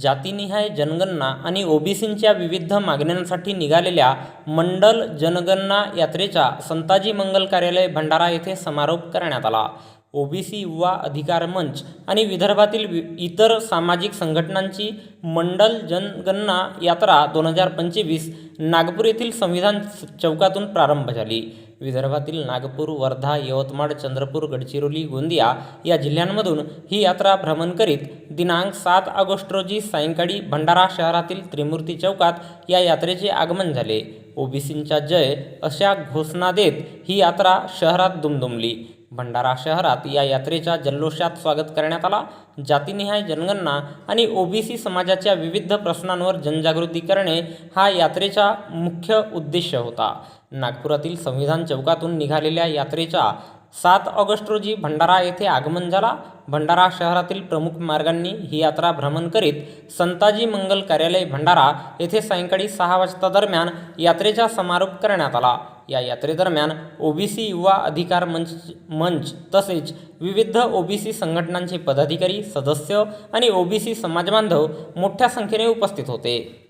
जातीनिहाय जनगणना आणि ओबीसींच्या विविध मागण्यांसाठी निघालेल्या मंडल जनगणना यात्रेचा संताजी मंगल कार्यालय भंडारा येथे समारोप करण्यात आला. ओबीसी युवा अधिकार मंच आणि विदर्भातील वि इतर सामाजिक संघटनांची मंडल जनगणना यात्रा दोन हजार पंचवीस नागपूर येथील संविधान चौकातून प्रारंभ झाली. विदर्भातील नागपूर वर्धा यवतमाळ चंद्रपूर गडचिरोली गोंदिया या जिल्ह्यांमधून ही यात्रा भ्रमण करीत दिनांक सात ऑगस्ट रोजी सायंकाळी भंडारा शहरातील त्रिमूर्ती चौकात या यात्रेचे आगमन झाले. ओबीसींचा जय अशा घोषणा देत ही यात्रा शहरात दुमदुमली. भंडारा शहरात या यात्रेच्या जल्लोषात स्वागत करण्यात आला. जातीनिहाय जनगणना आणि ओबीसी समाजाच्या विविध प्रश्नांवर जनजागृती करणे हा यात्रेचा मुख्य उद्देश होता. नागपुरातील संविधान चौकातून निघालेल्या यात्रेच्या सात ऑगस्ट रोजी भंडारा येथे आगमन झाला. भंडारा शहरातील प्रमुख मार्गांनी ही यात्रा भ्रमण करीत संताजी मंगल कार्यालय भंडारा येथे सायंकाळी सहा वाजता दरम्यान यात्रेचा समारोप करण्यात आला. या यात्रेदरम्यान ओबीसी युवा अधिकार मंच मंच तसेच विविध ओबीसी संघटनांचे पदाधिकारी सदस्य आणि ओबीसी समाजबांधव मोठ्या संख्येने उपस्थित होते.